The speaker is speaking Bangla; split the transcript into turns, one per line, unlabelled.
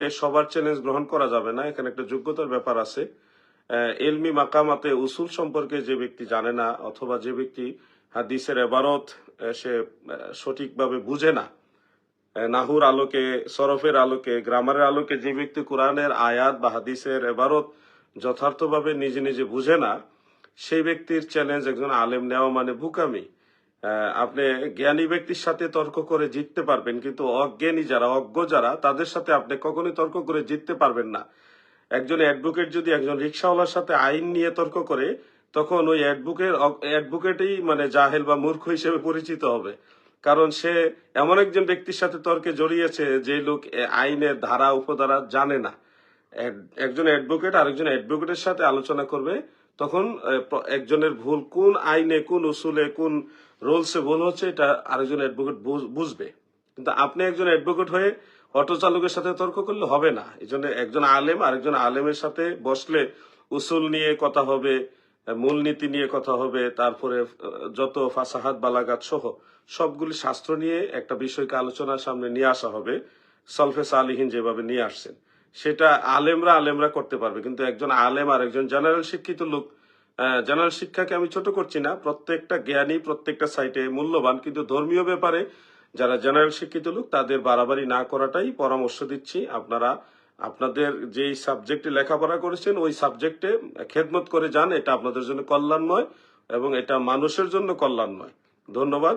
সবার চ্যালেঞ্জ গ্রহণ করা যাবে না। এখানে একটা যোগ্যতার ব্যাপার আছে। এলমি মাকামাতে উসুল সম্পর্কে যে ব্যক্তি জানে না অথবা যে ব্যক্তি হাদিসের এবারত সে সঠিকভাবে বুঝে না নাহুর আলোকে সরফের আলোকে গ্রামারের আলোকে যে ব্যক্তি কোরআনের আয়াত বা হাদিসের এবারত যথার্থভাবে নিজে নিজে বুঝে না সেই ব্যক্তির চ্যালেঞ্জ একজন আলেম নেওয়া মানে আহ, আপনি জ্ঞানী ব্যক্তির সাথে তর্ক করে জিততে পারবেন, কিন্তু অজ্ঞানী যারা, অজ্ঞ যারা, তাদের সাথে আপনি কখনোই তর্ক করে জিততে পারবেন না। একজন অ্যাডভোকেট যদি একজন রিক্সাওয়ালার সাথে আইন নিয়ে তর্ক করে, তখন ওই অ্যাডভোকেট অ্যাডভোকেটই মানে জাহেল বা মূর্খ হিসেবে পরিচিত হবে। কারণ সে এমন একজন ব্যক্তির সাথে তর্কে জড়িয়েছে যে লোক আইনের ধারা, উপধারা জানে না। একজন অ্যাডভোকেট আরেকজন অ্যাডভোকেটের সাথে আলোচনা করবে তখন একজনের ভুল কোন আইনে, কোন উসুলে, কোন রুলসে ভুল হচ্ছে, এটা আরেকজন অ্যাডভোকেট বুঝবে। কিন্তু আপনি একজন অ্যাডভোকেট হয়ে অটো চালকের সাথে তর্ক করলে হবে না। এই জন্য একজন আলেম আরেকজন আলেমের সাথে বসলে উসুল নিয়ে কথা হবে মূলনীতি নিয়ে কথা হবে, তারপরে যত ফাসাহাত, বালাগাত সহ সবগুলি শাস্ত্র নিয়ে একটা বিষয়কে আলোচনার সামনে নিয়ে আসা হবে। সলফে সালিহীন যেভাবে নিয়ে আসছেন। সেটা আলেমরা আলেমরা করতে পারবে। কিন্তু একজন আলেম আর একজন জেনারেল শিক্ষিত লোক জেনারেল শিক্ষাকে আমি ছোট করছি না, প্রত্যেকটা জ্ঞানী, প্রত্যেকটা সাইটে মূল্যবান, কিন্তু ধর্মীয় ব্যাপারে যারা জেনারেল শিক্ষিত লোক, তাদের বাড়াবাড়ি না করাটাই পরামর্শ দিচ্ছি। আপনারা, আপনাদের যেই সাবজেক্টে লেখাপড়া করেছেন, ওই সাবজেক্টে খেদমত করে যান। এটা আপনাদের জন্য কল্যাণময় এবং এটা মানুষের জন্য কল্যাণময় ধন্যবাদ।